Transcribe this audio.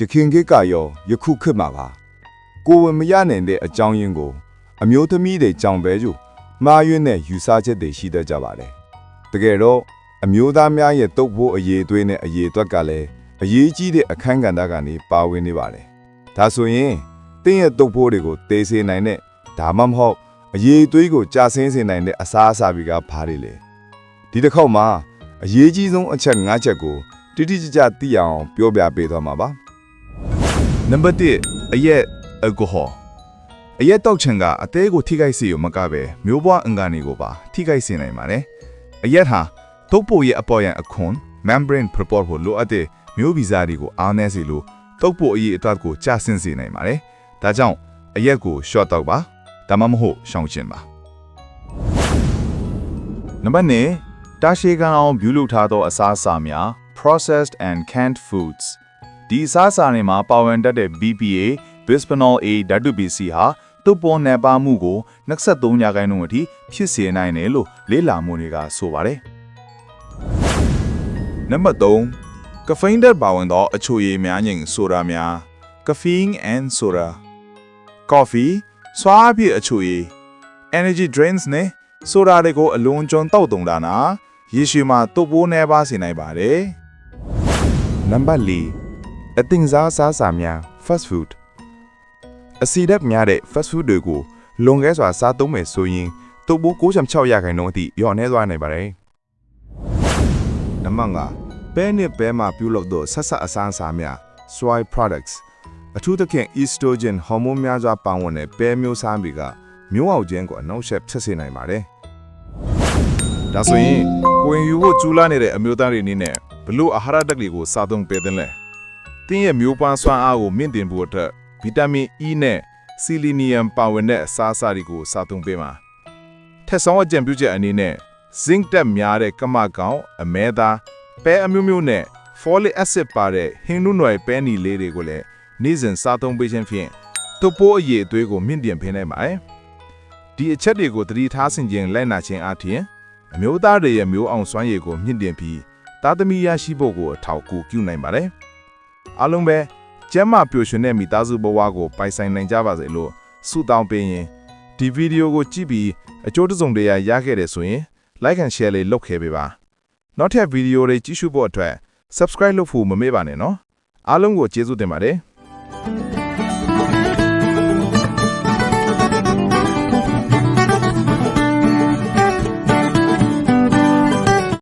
ရခင်ခေတ်ကရောယခုခေတ်မှာပါကိုယ်ဝင်မရနိုင်တဲ့အကြောင်းရင်းကို အမျိုးသမီးတွေကြောင့်ပဲကြမှားယွင်းတဲ့ယူဆချက်တွေရှိတတ်ကြပါတယ်တကယ်တော့အမျိုးသားများရဲ့တုပ်ဖို့အရေးအသွေးနဲ့အရေးအတွက်ကလည်းအရေးကြီးတဲ့အခန်းကဏ္ဍကနေပါဝင်နေပါတယ်ဒါဆိုရင်တင်းရဲ့တုပ်ဖို့တွေကိုတေးစေနိုင်တဲ့ဒါမှမဟုတ်အရေးအသွေးကိုကြာဆင်းစေနိုင်တဲ့အစားအစာတွေကဘာတွေလဲဒီတစ်ခေါက်မှာအရေးကြီးဆုံးအချက်၅ချက်ကိုတိတိကျကျသိအောင်ပြောပြပေးသွားမှာပါ နံပါတ်1အရက်အယ်ကိုဟောအရက်တောက်ချင်ကအသေးကိုထိခိုက်စေရမကပဲမျိုးပွားအင်္ဂါတွေကိုပါထိခိုက်စေနိုင်ပါတယ်အရက်ဟာတုပ်ပိုရဲ့အပေါ်ရန်အခွန် membrane ပြပေါ်ဖို့လိုအပ်တဲ့မျိုးဗီဇတွေကိုအားနည်းစေလို့တုပ်ပိုအရေးအသက်ကိုကျဆင်းစေနိုင်ပါတယ်ဒါကြောင့်အရက်ကို short တောက်ပါဒါမှမဟုတ်ရှောင်ကျင်ပါနံပါတ်2တာရှည်ခံအောင်ပြုလုပ်ထားသောအစားအစာများ processed and canned foods ဒီအစားအစာတွေမှာပါဝင်တတ်တဲ့ BPA bisphenol A ဓာတုပစ္စည်းဟာတုပ်ပေါ်နယ်ပါမှုကို23ရာခိုင်နှုန်းအထိဖြစ်စေနိုင်တယ်လို့လေ့လာမှုတွေကဆိုပါတယ်နံပါတ်3ကဖိန်းဓာတ်ပါဝင်သော အချိုရည်များညင်ဆိုဒါများ caffeine and soda coffee စွာအပြည့်အချိုရည် energy drinks နဲ့ဆိုဒါတွေကိုအလွန်ကျွံတောက်တုံတာနာရေရှည်မှာတုပ်ပိုးနေပါစေနိုင်ပါတယ်နံပါတ်၄ အသင်စားစားစာများ fast food အစီဓာတ်များတဲ့ fast food တွေကိုလွန်ကဲစွာစားသုံးမယ်ဆိုရင်တုပ်ပိုး96ရာခိုင်နှုန်းအထိလျော့နေသွားနိုင်ပါတယ်နံပါတ်5ပဲနဲ့ပဲမှာပြုလုပ်သောဆက်ဆက်အစားအစာများ soy products အထူးသဖြင့် estrogen ဟော်မုန်းများစွာပါဝင်တဲ့ပဲမျိုးစားတွေကမျိုးအောင်ခြင်းကိုအနှောင့်အယှက်ဖြစ်စေနိုင်ပါတယ်ဒါဆိုရင်ကိုရင်ယူဖို့ကျူးလာနေတဲ့အမျိုးသားတွေအနေနဲ့ဘလို့အာဟာရဓာတ်တွေကိုစားသုံးပေးသင့်လဲ တင်းရဲ့မျိုးပွားစွမ်းအားကိုမြင့်တင်ဖို့အတွက်ဗီတာမင် E နဲ့ဆီလီနီယမ်ပါဝင်တဲ့အစားအစာတွေကိုစားသုံးပေးမှာထက်ဆောင်အကြံပြုချက်အနေနဲ့ zinc တက်များတဲ့ကမကောင်အမဲသားပဲအမျိုးမျိုးနဲ့ folic acid ပါတဲ့ဟင်းနုနွယ်ပဲနီလေးတွေကိုလည်းနေ့စဉ်စားသုံးပေးခြင်းဖြင့်တုပ်ပိုးအရည်အသွေးကိုမြင့်တင်ပေးနိုင်ပါတယ်ဒီအချက်တွေကိုသတိထားဆင်ခြင်လိုက်နာခြင်းအပြင်အမျိုးသားတွေရဲ့မျိုးအောင်စွမ်းရည်ကိုမြင့်တင်ပြီးသားသမီးရရှိဖို့ကိုအထောက်အကူပြုနိုင်ပါတယ်။ အားလုံးပဲကျမ်းမာပျော်ရွှင်တဲ့မိသားစုဘဝကိုပိုင်ဆိုင်နိုင်ကြပါစေလို့ဆုတောင်းပေးရင်ဒီဗီဒီယိုကိုကြည့်ပြီးအကျိုးတစုံတရာရခဲ့တယ်ဆိုရင် like and share လေးလုပ်ခဲ့ပေးပါ။နောက်ထပ်ဗီဒီယိုတွေကြည့်ရှုဖို့အတွက် subscribe လုပ်ဖို့မမေ့ပါနဲ့နော်။အားလုံးကိုကျေးဇူးတင်ပါတယ်။